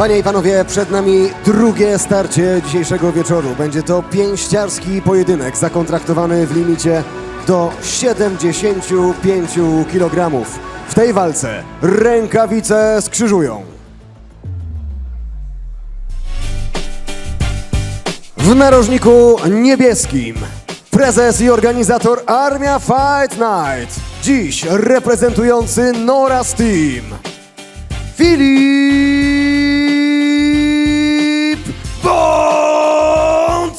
Panie i panowie, przed nami drugie starcie dzisiejszego wieczoru. Będzie to pięściarski pojedynek zakontraktowany w limicie do 75 kg. W tej walce rękawice skrzyżują. W narożniku niebieskim prezes i organizator Armia Fight Night. Dziś reprezentujący Noras Team. Filip Bątkowski!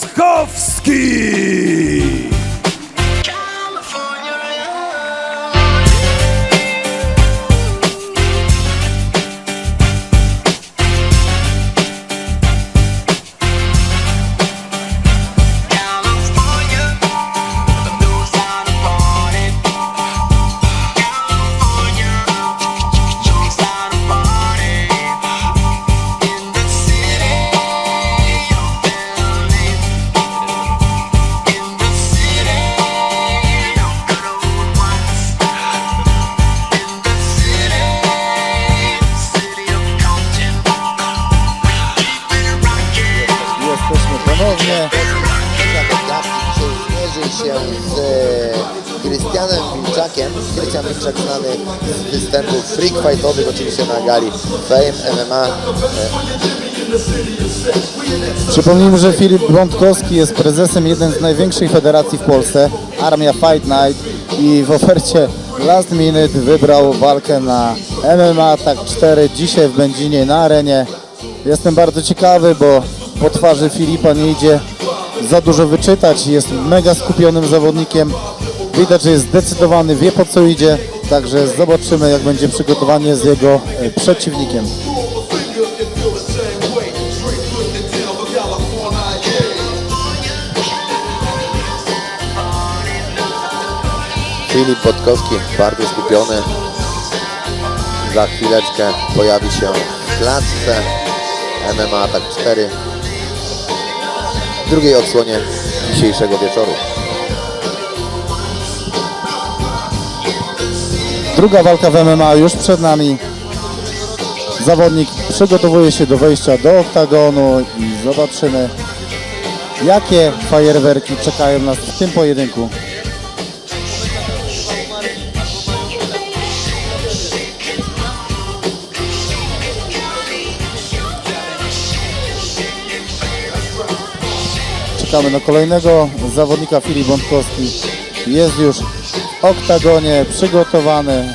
Gali Fame MMA. Przypomnijmy, że Filip Bątkowski jest prezesem jednej z największych federacji w Polsce, Armia Fight Night i w ofercie Last Minute wybrał walkę na MMA Tak 4 dzisiaj w Będzinie na arenie. Jestem bardzo ciekawy, bo po twarzy Filipa nie idzie za dużo wyczytać, jest mega skupionym zawodnikiem. Widać, że jest zdecydowany, wie po co idzie, także zobaczymy jak będzie przygotowanie z jego e, przeciwnikiem. Filip Podkowski, bardzo skupiony. Za chwileczkę pojawi się w klatce MMA Tak 4 w drugiej odsłonie dzisiejszego wieczoru. Druga walka w MMA już przed nami. Zawodnik przygotowuje się do wejścia do oktagonu i zobaczymy jakie fajerwerki czekają nas w tym pojedynku. Czekamy na kolejnego zawodnika Filip Bątkowski. Jest już oktagonie przygotowany.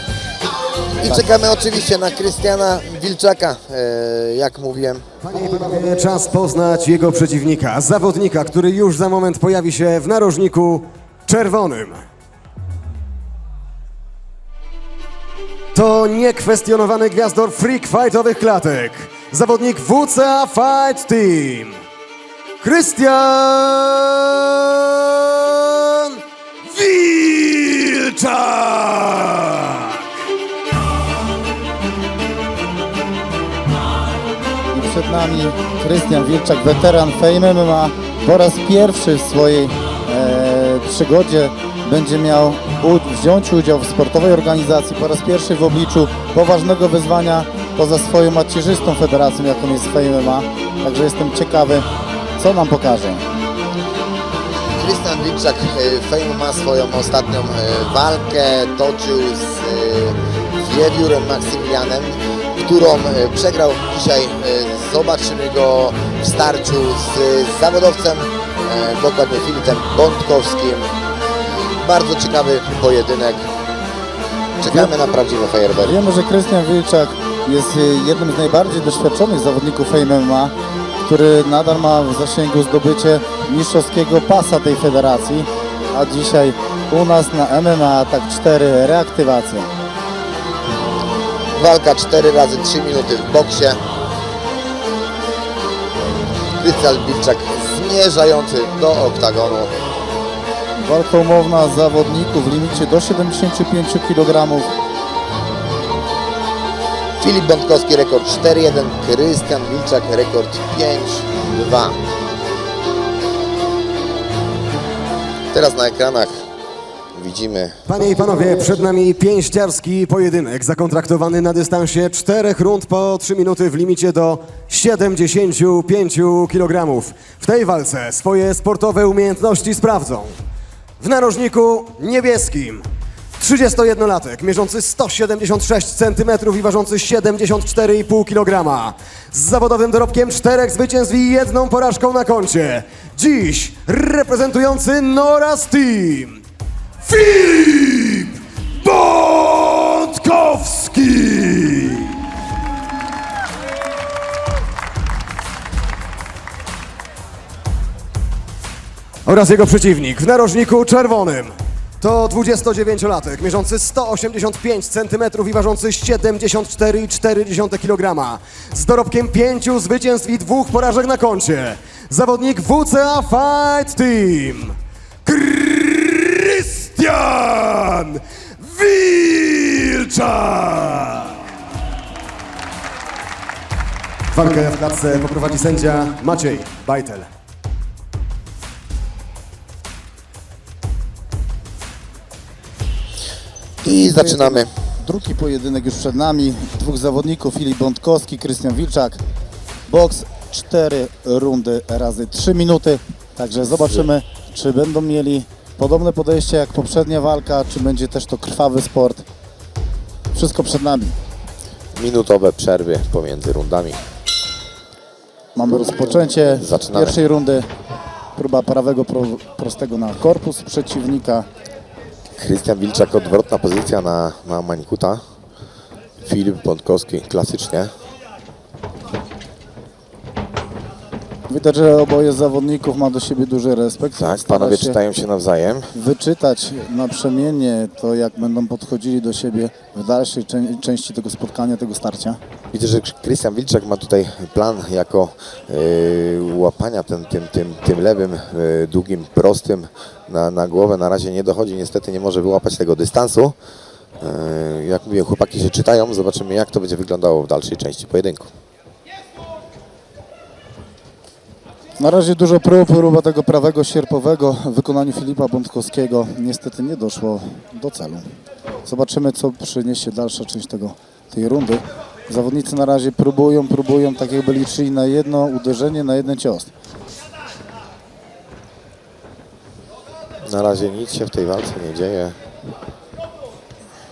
I czekamy oczywiście na Krystiana Wilczaka, e, jak mówiłem. Panie i panowie, czas poznać jego przeciwnika, zawodnika, który już za moment pojawi się w narożniku czerwonym. To niekwestionowany gwiazdor freak fightowych klatek. Zawodnik WCA Fight Team. Krystian nami Krystian Wilczak, weteran Fame MMA. Po raz pierwszy w swojej e, przygodzie będzie miał wziąć udział w sportowej organizacji. Po raz pierwszy w obliczu poważnego wyzwania poza swoją macierzystą federacją, jaką jest Fame MMA. Także jestem ciekawy, co nam pokaże. Krystian Wilczak e, Fame ma swoją ostatnią e, walkę, toczył z e, Wiewiórem Maksymilianem, którą e, przegrał dzisiaj. e, Zobaczymy go w starciu z zawodowcem, e, dokładnie Filipem Bątkowskim. Bardzo ciekawy pojedynek. Czekamy na prawdziwe fajerwerki. Wiemy, że Krystian Wilczak jest jednym z najbardziej doświadczonych zawodników MMA, który nadal ma w zasięgu zdobycie mistrzowskiego pasa tej federacji, a dzisiaj u nas na MMA tak 4 reaktywacja. Walka 4 razy 3 minuty w boksie. Krystian Wilczak zmierzający do oktagonu. Walka umowna zawodników w limicie do 75 kg. Filip Bątkowski rekord 4-1, Krystian Wilczak rekord 5-2. Teraz na ekranach widzimy Panie i panowie, przed nami pięściarski pojedynek zakontraktowany na dystansie czterech rund po 3 minuty w limicie do 75 kg. W tej walce swoje sportowe umiejętności sprawdzą. W narożniku niebieskim 31-latek, mierzący 176 cm i ważący 74,5 kg. Z zawodowym dorobkiem czterech zwycięstw i jedną porażką na koncie. Dziś reprezentujący Noras Team. Filip Bątkowski! Oraz jego przeciwnik w narożniku czerwonym. To 29-latek, mierzący 185 cm i ważący 74,4 kg. Z dorobkiem pięciu zwycięstw i dwóch porażek na koncie. Zawodnik WCA Fight Team. Krystian Wilczak! Walkę w klatce poprowadzi sędzia Maciej Bajtel. i zaczynamy. Drugi pojedynek już przed nami. Dwóch zawodników, Filip Bątkowski, Krystian Wilczak. Boks 4 rundy razy 3 minuty. Także zobaczymy, czy będą mieli podobne podejście jak poprzednia walka, czy będzie też to krwawy sport. Wszystko przed nami. Minutowe przerwy pomiędzy rundami. Mamy rozpoczęcie Zaczynamy. pierwszej rundy. Próba prawego pro, prostego na korpus przeciwnika. Krystian Wilczak, odwrotna pozycja na, na Mańkuta. Filip Bątkowski, klasycznie. Widać, że oboje z zawodników ma do siebie duży respekt. Tak, panowie się czytają się nawzajem. wyczytać naprzemiennie to, jak będą podchodzili do siebie w dalszej czę- części tego spotkania, tego starcia. Widzę, że Krystian Wilczak ma tutaj plan jako yy, łapania tym, tym, tym, tym lewym, yy, długim, prostym na, na głowę. Na razie nie dochodzi, niestety nie może wyłapać tego dystansu. Yy, jak mówię, chłopaki się czytają, zobaczymy jak to będzie wyglądało w dalszej części pojedynku. Na razie dużo prób, próba tego prawego sierpowego w wykonaniu Filipa Bątkowskiego niestety nie doszło do celu. Zobaczymy, co przyniesie dalsza część tego, tej rundy. Zawodnicy na razie próbują, próbują, tak jakby liczyli na jedno uderzenie, na jeden cios. Na razie nic się w tej walce nie dzieje.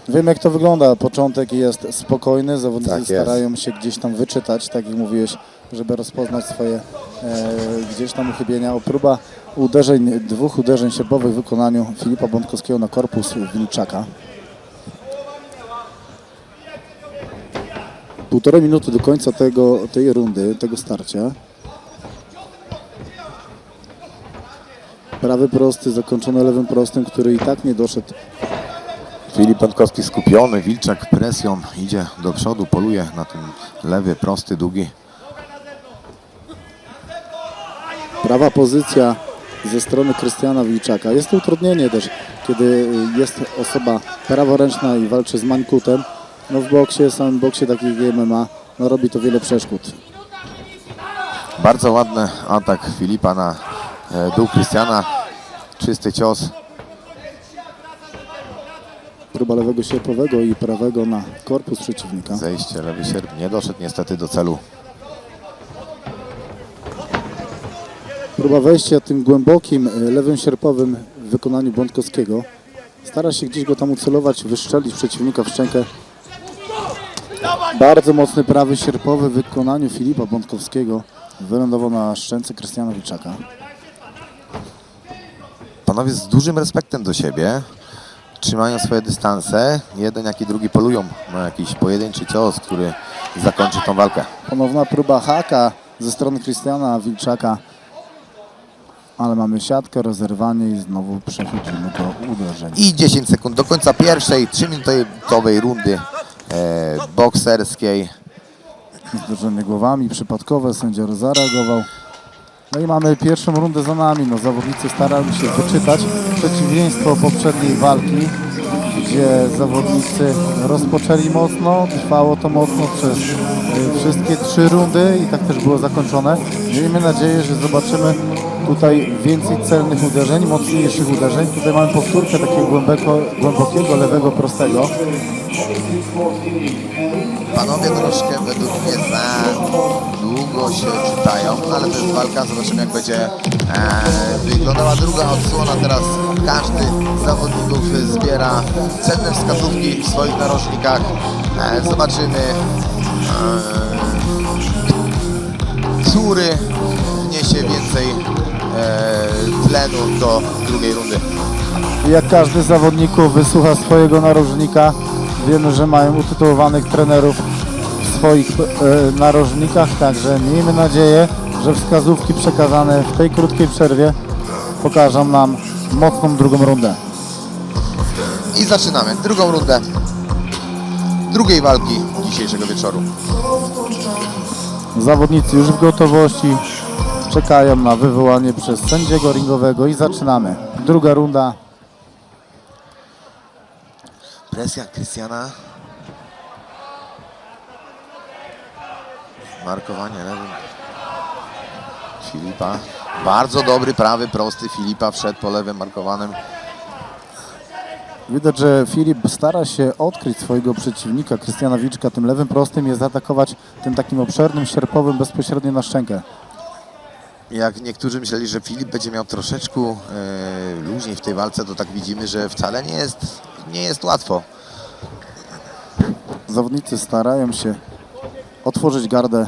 Wiem jak to wygląda. Początek jest spokojny, zawodnicy Tak jest. starają się gdzieś tam wyczytać, tak jak mówiłeś, żeby rozpoznać swoje e, gdzieś tam uchybienia. O próba uderzeń, dwóch uderzeń sierpowych w wykonaniu Filipa Bątkowskiego na korpus Wilczaka. Półtorej minuty do końca tego, tej rundy, tego starcia. Prawy prosty zakończony lewym prostym, który i tak nie doszedł Filip Pątkowski skupiony, Wilczak presją idzie do przodu, poluje na ten lewy, prosty, długi. Prawa pozycja ze strony Krystiana Wilczaka. Jest to utrudnienie też, kiedy jest osoba praworęczna i walczy z Mańkutem. No w boksie, samym boksie takich MMA, no robi to wiele przeszkód. Bardzo ładny atak Filipa na e, dół Krystiana. Czysty cios. Próba lewego sierpowego i prawego na korpus przeciwnika. Zejście, lewy sierp nie doszedł niestety do celu. Próba wejścia tym głębokim e, lewym sierpowym w wykonaniu Bątkowskiego. Stara się gdzieś go tam ucelować, wyszczelić przeciwnika w szczękę. Bardzo mocny prawy sierpowy w wykonaniu Filipa Bątkowskiego. Wylądował na szczęce Krystiana Wilczaka. Panowie z dużym respektem do siebie trzymają swoje dystanse. Jeden jak i drugi polują na jakiś pojedynczy cios, który zakończy tą walkę. Ponowna próba haka ze strony Krystiana Wilczaka. Ale mamy siatkę, rozerwanie i znowu przechodzimy do uderzeń. I 10 sekund do końca pierwszej 3-minutowej rundy e, bokserskiej. Zderzenie głowami przypadkowe, sędzia zareagował. No i mamy pierwszą rundę za nami. No, zawodnicy starają się wyczytać przeciwieństwo poprzedniej walki, gdzie zawodnicy rozpoczęli mocno, trwało to mocno przez y, wszystkie trzy rundy i tak też było zakończone. Miejmy nadzieję, że zobaczymy Tutaj więcej celnych uderzeń, mocniejszych uderzeń. Tutaj mamy powtórkę takiego głęboko, głębokiego, lewego, prostego. Panowie troszkę według mnie za długo się czytają, ale to jest walka, zobaczymy jak będzie e, wyglądała druga odsłona. Teraz każdy z zawodników zbiera cenne wskazówki w swoich narożnikach. E, zobaczymy, e, który wniesie więcej tlenu do drugiej rundy. Jak każdy z zawodników wysłucha swojego narożnika, wiemy, że mają utytułowanych trenerów w swoich e, narożnikach, także miejmy nadzieję, że wskazówki przekazane w tej krótkiej przerwie pokażą nam mocną drugą rundę. I zaczynamy drugą rundę drugiej walki dzisiejszego wieczoru. Zawodnicy już w gotowości czekają na wywołanie przez sędziego ringowego i zaczynamy. Druga runda. Presja Krystiana. Markowanie lewym Filipa. Bardzo dobry, prawy, prosty Filipa wszedł po lewym markowanym. Widać, że Filip stara się odkryć swojego przeciwnika, Krystiana Wiczka, tym lewym prostym jest zaatakować tym takim obszernym, sierpowym bezpośrednio na szczękę. Jak niektórzy myśleli, że Filip będzie miał troszeczkę e, luźniej w tej walce, to tak widzimy, że wcale nie jest, nie jest łatwo. Zawodnicy starają się otworzyć gardę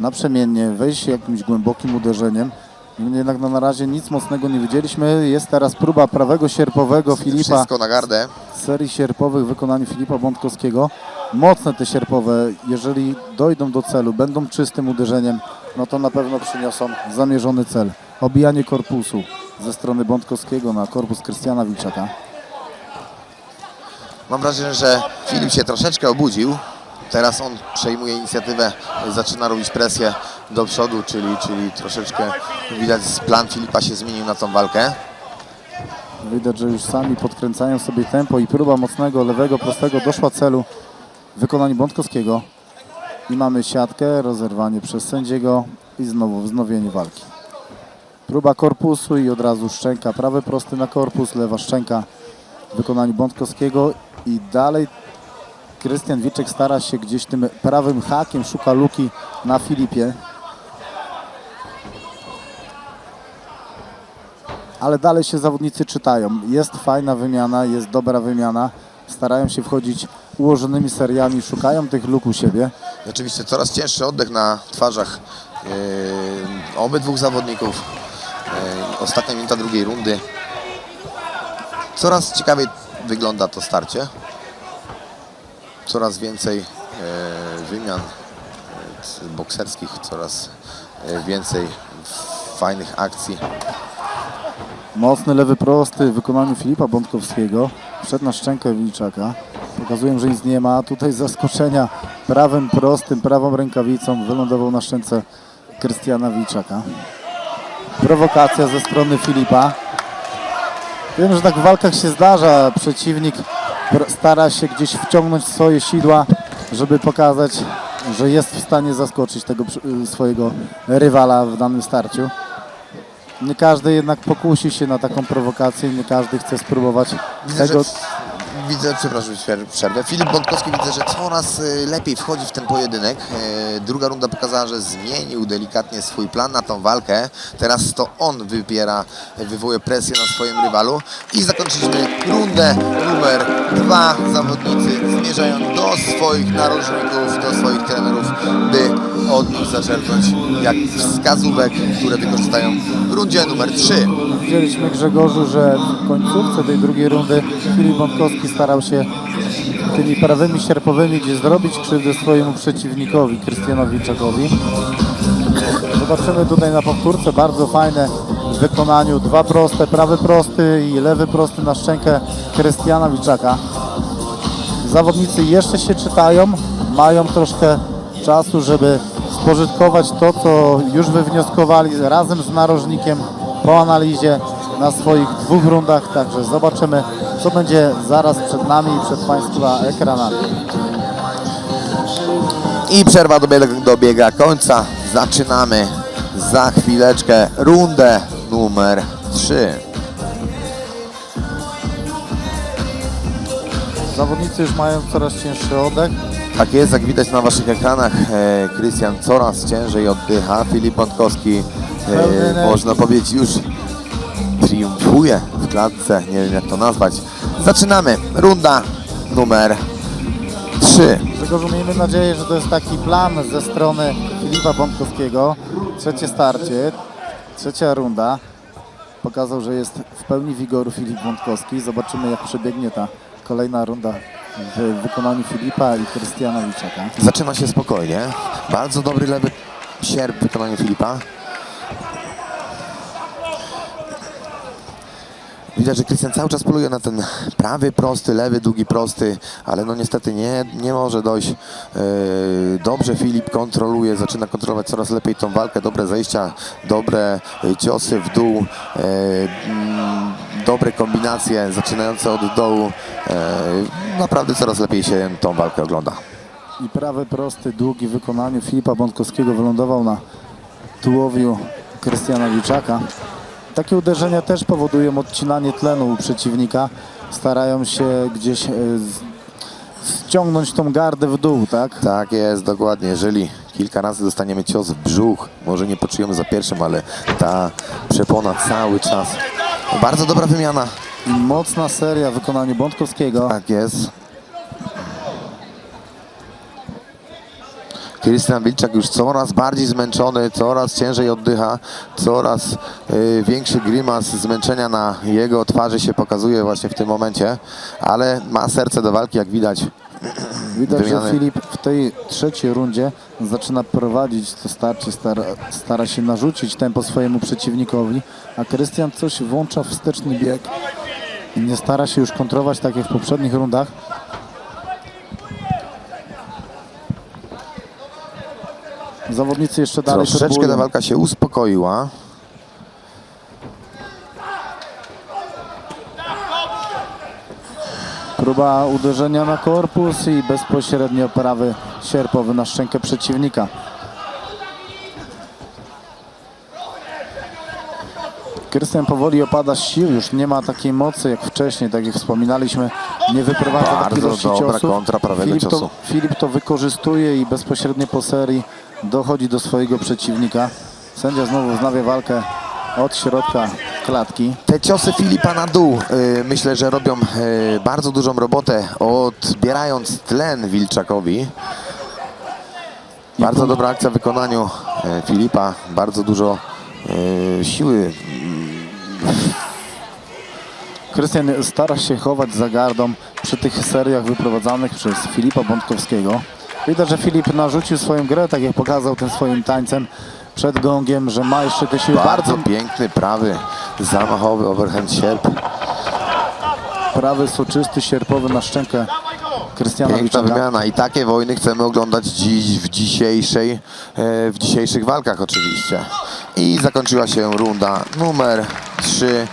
naprzemiennie, wejść jakimś głębokim uderzeniem. Niemniej Jednak no, na razie nic mocnego nie widzieliśmy. Jest teraz próba prawego sierpowego Filipa. Wszystko na gardę. serii sierpowych w wykonaniu Filipa Bątkowskiego. Mocne te sierpowe, jeżeli dojdą do celu, będą czystym uderzeniem, no to na pewno przyniosą zamierzony cel. Obijanie korpusu ze strony Bątkowskiego na korpus Krystiana Wilczaka. Mam wrażenie, że Filip się troszeczkę obudził. Teraz on przejmuje inicjatywę, zaczyna robić presję do przodu, czyli, czyli troszeczkę widać plan Filipa się zmienił na tą walkę. Widać, że już sami podkręcają sobie tempo i próba mocnego, lewego, prostego doszła celu w wykonaniu Bątkowskiego. I mamy siatkę, rozerwanie przez sędziego i znowu wznowienie walki. Próba korpusu i od razu szczęka. Prawy prosty na korpus, lewa szczęka w wykonaniu Bątkowskiego i dalej Krystian Wiczek stara się gdzieś tym prawym hakiem, szuka luki na Filipie. ale dalej się zawodnicy czytają. Jest fajna wymiana, jest dobra wymiana. Starają się wchodzić ułożonymi seriami, szukają tych luk u siebie. Oczywiście coraz cięższy oddech na twarzach yy, obydwu zawodników. Yy, ostatnia minuta drugiej rundy. Coraz ciekawiej wygląda to starcie. Coraz więcej yy, wymian bokserskich, coraz więcej fajnych akcji. Mocny lewy prosty w wykonaniu Filipa Bątkowskiego. Przed na szczękę Wilczaka. Pokazują, że nic nie ma. Tutaj zaskoczenia prawym prostym, prawą rękawicą wylądował na szczęce Krystiana Wilczaka. Prowokacja ze strony Filipa. Wiem, że tak w walkach się zdarza. Przeciwnik pr- stara się gdzieś wciągnąć swoje sidła, żeby pokazać, że jest w stanie zaskoczyć tego y, swojego rywala w danym starciu. Nie każdy jednak pokusi się na taką prowokację, nie każdy chce spróbować Widzę, tego. że, widzę, przepraszam, przer- przerwę. Filip Bątkowski widzę, że coraz y, lepiej wchodzi w ten pojedynek. Y, Druga runda pokazała, że zmienił delikatnie swój plan na tą walkę. Teraz to on wybiera, wywołuje presję na swoim rywalu. I zakończyliśmy rundę numer dwa. Zawodnicy zmierzają do swoich narożników, do swoich trenerów, by od nich zaczerpnąć jak wskazówek, które wykorzystają w rundzie numer trzy. Widzieliśmy Grzegorzu, że w końcówce tej drugiej rundy Filip Bątkowski starał się tymi prawymi sierpowymi gdzieś zrobić krzywdę swojemu przeciwnikowi, Krystianowi Wilczakowi. Zobaczymy tutaj na powtórce bardzo fajne w wykonaniu. Dwa proste, prawy prosty i lewy prosty na szczękę Krystiana Wilczaka. Zawodnicy jeszcze się czytają, mają troszkę czasu, żeby spożytkować to, co już wywnioskowali razem z narożnikiem po analizie na swoich dwóch rundach. Także zobaczymy, co będzie zaraz przed nami i przed Państwa ekranami. I przerwa dobiega, dobiega końca. Zaczynamy za chwileczkę rundę numer 3. Zawodnicy już mają coraz cięższy oddech. Tak jest, jak widać na waszych ekranach, e, Krystian coraz ciężej oddycha. Filip Bątkowski, e, można powiedzieć, już triumfuje w klatce. Nie wiem jak to nazwać. Zaczynamy. Runda numer 3. Grzegorzu, miejmy nadzieję, że to jest taki plan ze strony Filipa Bątkowskiego. Trzecie starcie, trzecia runda. Pokazał, że jest w pełni wigoru Filip Bątkowski. Zobaczymy, jak przebiegnie ta kolejna runda w wykonaniu Filipa i Krystiana Wiczaka. Zaczyna się spokojnie. Bardzo dobry lewy sierp w wykonaniu Filipa. Widać, że Krystian cały czas poluje na ten prawy prosty, lewy długi prosty, ale no niestety nie, nie może dojść. Yy, dobrze Filip kontroluje, zaczyna kontrolować coraz lepiej tą walkę, dobre zejścia, dobre ciosy w dół, mm, dobre kombinacje zaczynające od dołu. Yy, naprawdę coraz lepiej się tą walkę ogląda. I prawy prosty, długi w wykonaniu Filipa Bątkowskiego wylądował na tułowiu Krystiana Wiczaka. Takie uderzenia też powodują odcinanie tlenu u przeciwnika. Starają się gdzieś e, ściągnąć tą gardę w dół, tak? Tak jest, dokładnie. Jeżeli kilka razy dostaniemy cios w brzuch, może nie poczujemy za pierwszym, ale ta przepona cały czas. Bardzo dobra wymiana. Mocna seria w wykonaniu Bątkowskiego. Tak jest. Krystian Wilczak już coraz bardziej zmęczony, coraz ciężej oddycha, coraz y, większy grymas zmęczenia na jego twarzy się pokazuje właśnie w tym momencie, ale ma serce do walki, jak widać. Widać, że Wymiany. Filip w tej trzeciej rundzie zaczyna prowadzić to starcie, stara, stara się narzucić tempo swojemu przeciwnikowi, a Krystian coś włącza wsteczny bieg i nie stara się już kontrolować tak jak w poprzednich rundach. Zawodnicy jeszcze dalej Troszeczkę ta walka się uspokoiła. Próba uderzenia na korpus i bezpośrednio prawy sierpowy na szczękę przeciwnika. Krystian powoli opada z sił, już nie ma takiej mocy jak wcześniej, tak jak wspominaliśmy, nie wyprowadza takiej Bardzo ilości dobra ciosów. kontra prawego Filip ciosu. To, Filip to wykorzystuje i bezpośrednio po serii dochodzi do swojego przeciwnika. Sędzia znowu wznawia walkę od środka klatki. Te ciosy Filipa na dół y, myślę, że robią y, bardzo dużą robotę, odbierając tlen Wilczakowi. Bardzo dobra akcja w wykonaniu y, Filipa, bardzo dużo y, siły. Krystian stara się chować za gardą przy tych seriach wyprowadzanych przez Filipa Bątkowskiego. Widać, że Filip narzucił swoją grę, tak jak pokazał tym swoim tańcem przed gongiem, że ma jeszcze te siły. Bardzo Bardzo piękny prawy, zamachowy overhand sierp. prawy, soczysty, sierpowy na szczękę Krystiana Piękna wymiana i takie wojny chcemy oglądać dziś w, dzisiejszej, e, w dzisiejszych walkach oczywiście. I zakończyła się runda numer 3.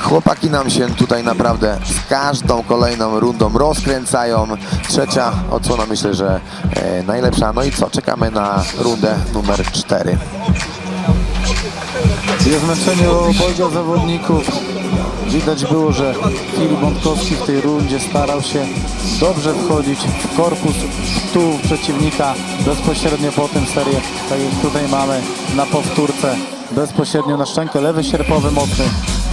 Chłopaki nam się tutaj naprawdę z każdą kolejną rundą rozkręcają. Trzecia odsłona myślę, że e, najlepsza. No i co? Czekamy na rundę numer 4. Jest zmęczeniu obojga zawodników. Widać było, że Filip Bątkowski w tej rundzie starał się dobrze wchodzić w korpus, tył przeciwnika, bezpośrednio po tym serię, tak jak tutaj mamy na powtórce, bezpośrednio na szczękę, lewy sierpowy mocny.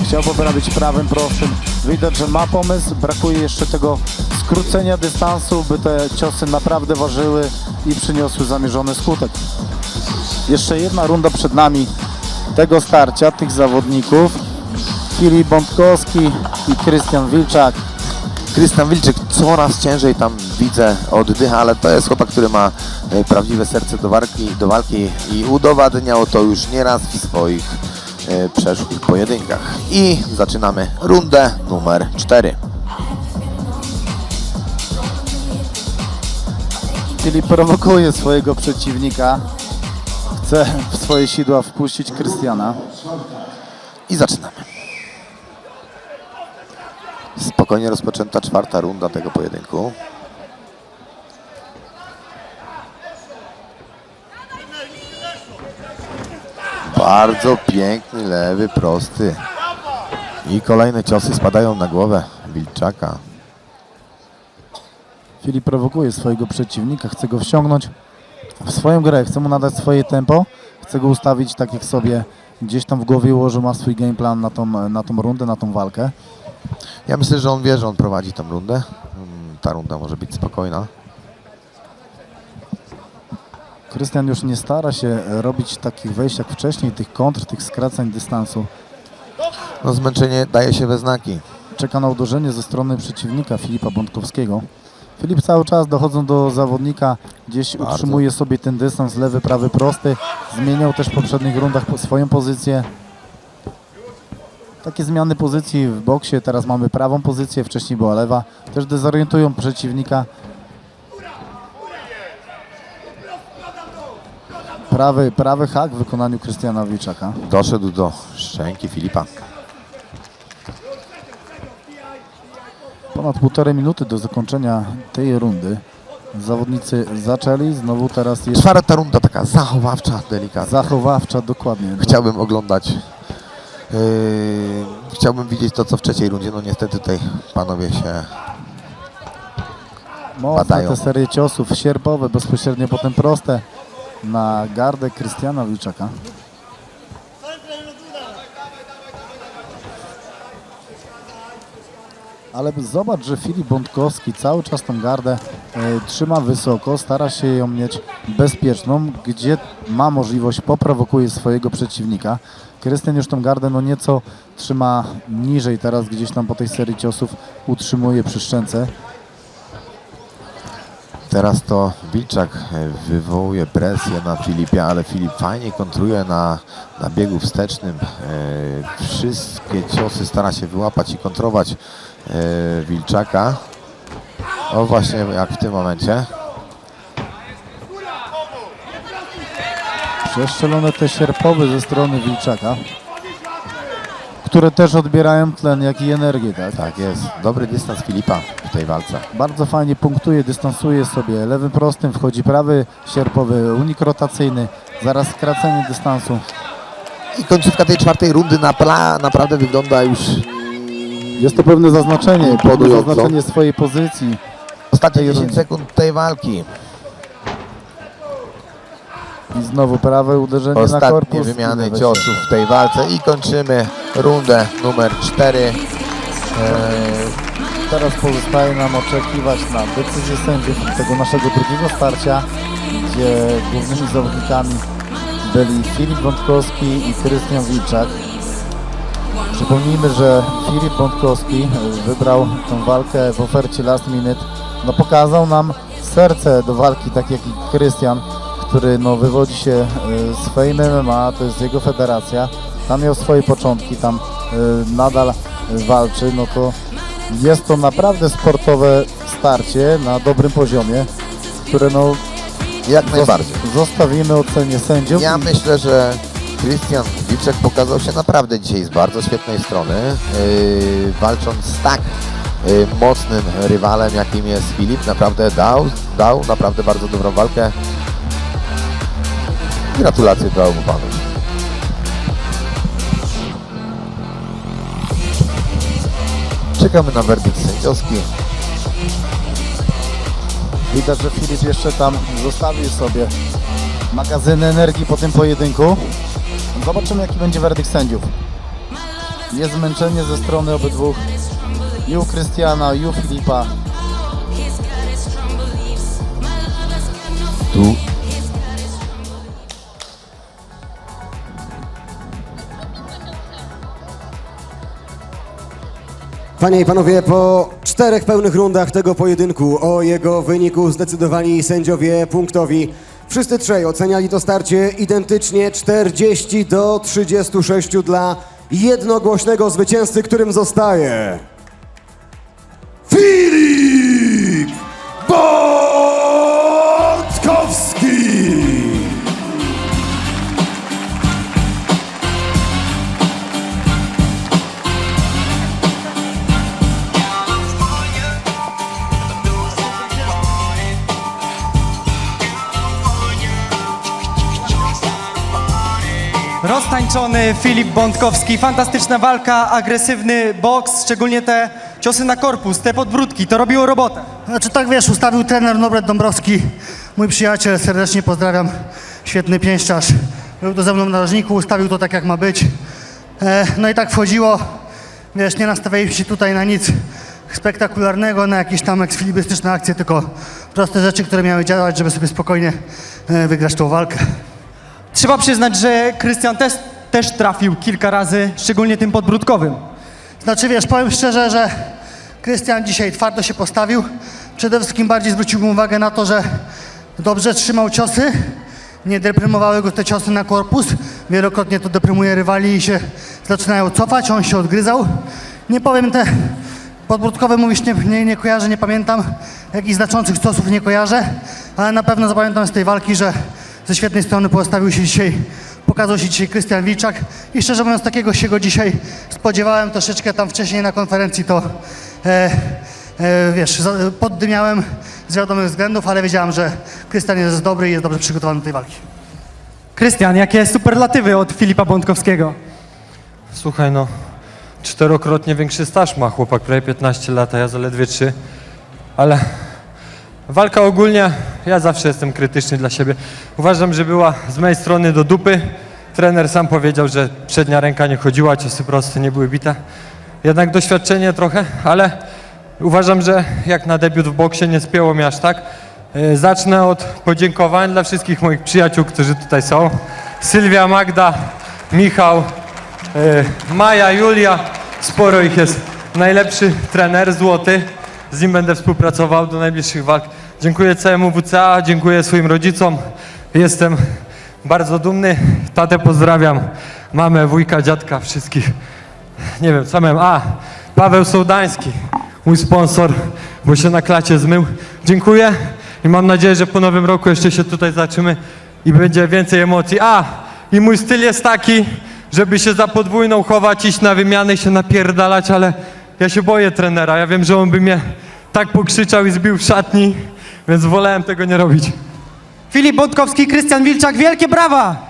Chciał poprawić prawym prostym. Widać, że ma pomysł, brakuje jeszcze tego skrócenia dystansu, by te ciosy naprawdę ważyły i przyniosły zamierzony skutek. Jeszcze jedna runda przed nami tego starcia, tych zawodników. Filip Bątkowski i Krystian Wilczak. Krystian Wilczyk coraz ciężej tam widzę oddycha, ale to jest chłopak, który ma e, prawdziwe serce do walki, do walki i udowadniał to już nieraz w swoich e, przeszłych pojedynkach. I zaczynamy rundę numer 4. Filip prowokuje swojego przeciwnika. Chce w swoje sidła wpuścić Krystiana. I zaczynamy. Spokojnie rozpoczęta czwarta runda tego pojedynku. Bardzo piękny lewy, prosty. I kolejne ciosy spadają na głowę Wilczaka. Filip prowokuje swojego przeciwnika, chce go wciągnąć w swoją grę, chce mu nadać swoje tempo, chce go ustawić tak jak sobie gdzieś tam w głowie ułożył, ma swój game plan na tą, na tą rundę, na tą walkę. Ja myślę, że on wie, że on prowadzi tą rundę. Mm, Ta runda może być spokojna. Krystian już nie stara się robić takich wejść jak wcześniej, tych kontr, tych skracań dystansu. No zmęczenie daje się we znaki. Czeka na uderzenie ze strony przeciwnika Filipa Bątkowskiego. Filip cały czas dochodząc do zawodnika, gdzieś Bardzo. utrzymuje sobie ten dystans lewy, prawy, prosty. Zmieniał też w poprzednich rundach swoją pozycję. Takie zmiany pozycji w boksie, teraz mamy prawą pozycję, wcześniej była lewa. Też dezorientują przeciwnika. Prawy, prawy hak w wykonaniu Krystiana Wilczaka. Doszedł do szczęki Filipa. Ponad półtorej minuty do zakończenia tej rundy. Zawodnicy zaczęli, znowu teraz jest Czwarta runda taka zachowawcza, delikatna. zachowawcza dokładnie. Chciałbym oglądać. Yy, chciałbym widzieć to, co w trzeciej rundzie. No niestety tutaj panowie się... Mocne padają. te serie ciosów sierpowe, bezpośrednio potem proste na gardę Krystiana Wilczaka. Ale zobacz, że Filip Bątkowski cały czas tą gardę e, trzyma wysoko, stara się ją mieć bezpieczną, gdzie ma możliwość, poprowokuje swojego przeciwnika. Krystian już tą gardę no nieco trzyma niżej, teraz gdzieś tam po tej serii ciosów utrzymuje przy szczęce. Teraz to Wilczak e, wywołuje presję na Filipie, ale Filip fajnie kontruje na, na biegu wstecznym. E, Wszystkie ciosy stara się wyłapać i kontrować Wilczaka. O właśnie jak w tym momencie. Przeszczelone te sierpowe ze strony Wilczaka, które też odbierają tlen, jak i energię, tak? Tak jest. Dobry dystans Filipa w tej walce. Bardzo fajnie punktuje, dystansuje sobie. Lewym prostym wchodzi prawy sierpowy, unik rotacyjny, zaraz skracenie dystansu. I końcówka tej czwartej rundy napla, naprawdę wygląda już Jest to pewne zaznaczenie, pewne zaznaczenie swojej pozycji. ostatnie Tej 10 rundy. sekund tej walki. I znowu prawe uderzenie na Ostatnie korpus. i wymiany ciosów w tej walce i kończymy rundę numer 4. Teraz pozostaje nam oczekiwać na decyzję sędziów tego naszego drugiego starcia, gdzie głównymi zawodnikami byli Filip Wątkowski i Krystian Wilczak. Przypomnijmy, że Filip Wątkowski e, wybrał tę walkę w ofercie last minute. No pokazał nam serce do walki, tak jak i Krystian, który no, wywodzi się e, z Fame MMA, to jest jego federacja. Tam miał swoje początki, tam e, nadal walczy, no to jest to naprawdę sportowe starcie na dobrym poziomie, które no Jak najbardziej. zostawimy ocenie sędziów. Ja myślę, że Krystian Wilczek pokazał się naprawdę dzisiaj z bardzo świetnej strony, yy, walcząc z tak yy, mocnym rywalem, jakim jest Filip. Naprawdę dał, dał naprawdę bardzo dobrą walkę. Gratulacje dla obu panów. Czekamy na werdykt sędziowski. Widać, że Filip jeszcze tam zostawił sobie magazyn energii po tym pojedynku. Zobaczymy, jaki będzie werdykt sędziów. Jest zmęczenie ze strony obydwu. I u Krystiana, i u Filipa. Tu Panie i panowie, po czterech pełnych rundach tego pojedynku o jego wyniku zdecydowali sędziowie punktowi. Wszyscy trzej oceniali to starcie identycznie 40 do 36 dla jednogłośnego zwycięzcy, którym zostaje Filip Roztańczony Filip Bątkowski, fantastyczna walka, agresywny boks, szczególnie te ciosy na korpus, te podbródki, to robiło robotę. Znaczy tak wiesz, ustawił trener Norbert Dąbrowski, mój przyjaciel, serdecznie pozdrawiam, świetny pięściarz. Był to ze mną na narożniku, ustawił to tak jak ma być. E, no i tak wchodziło, wiesz, nie nastawialiśmy się tutaj na nic spektakularnego, na jakieś tam eksfilibystyczne akcje, tylko proste rzeczy, które miały działać, żeby sobie spokojnie e, wygrać tą walkę. Trzeba przyznać, że Krystian też, też trafił kilka razy, szczególnie tym podbródkowym. Znaczy wiesz, powiem szczerze, że Krystian dzisiaj twardo się postawił. Przede wszystkim bardziej zwróciłbym uwagę na to, że dobrze trzymał ciosy. Nie deprymowały go te ciosy na korpus. Wielokrotnie to deprymuje rywali i się zaczynają cofać. On się odgryzał. Nie powiem te podbródkowe mówisz, nie, nie, nie kojarzę, nie pamiętam. Jakichś znaczących ciosów nie kojarzę. Ale na pewno zapamiętam z tej walki, że ze świetnej strony postawił się dzisiaj pokazał się dzisiaj Krystian Wilczak i szczerze mówiąc takiego się go dzisiaj spodziewałem troszeczkę tam wcześniej na konferencji to e, e, wiesz, poddymiałem z wiadomych względów, ale wiedziałem, że Krystian jest dobry i jest dobrze przygotowany do tej walki. Krystian, jakie superlatywy od Filipa Bątkowskiego? Słuchaj, no, czterokrotnie większy staż ma chłopak, prawie 15 lat, a ja zaledwie 3. Ale walka ogólnie, ja zawsze jestem krytyczny dla siebie. Uważam, że była z mojej strony do dupy. Trener sam powiedział, że przednia ręka nie chodziła, ciosy proste nie były bite. Jednak doświadczenie trochę, ale uważam, że jak na debiut w boksie nie spięło mnie aż tak. E, Zacznę od podziękowań dla wszystkich moich przyjaciół, którzy tutaj są. Sylwia, Magda, Michał, E, Maja, Julia, sporo ich jest. Najlepszy trener, złoty. Z nim będę współpracował do najbliższych walk. Dziękuję całemu WCA, dziękuję swoim rodzicom. Jestem bardzo dumny. Tatę pozdrawiam, mamę, wujka, dziadka, wszystkich. Nie wiem, co. A, Paweł Sołdański, mój sponsor, bo się na klacie zmył. Dziękuję i mam nadzieję, że po nowym roku jeszcze się tutaj zobaczymy i będzie więcej emocji. A, i mój styl jest taki, żeby się za podwójną chować, iść na wymiany i się napierdalać, ale ja się boję trenera. Ja wiem, że on by mnie tak pokrzyczał i zbił w szatni, więc wolałem tego nie robić. Filip Bątkowski, Krystian Wilczak, wielkie brawa!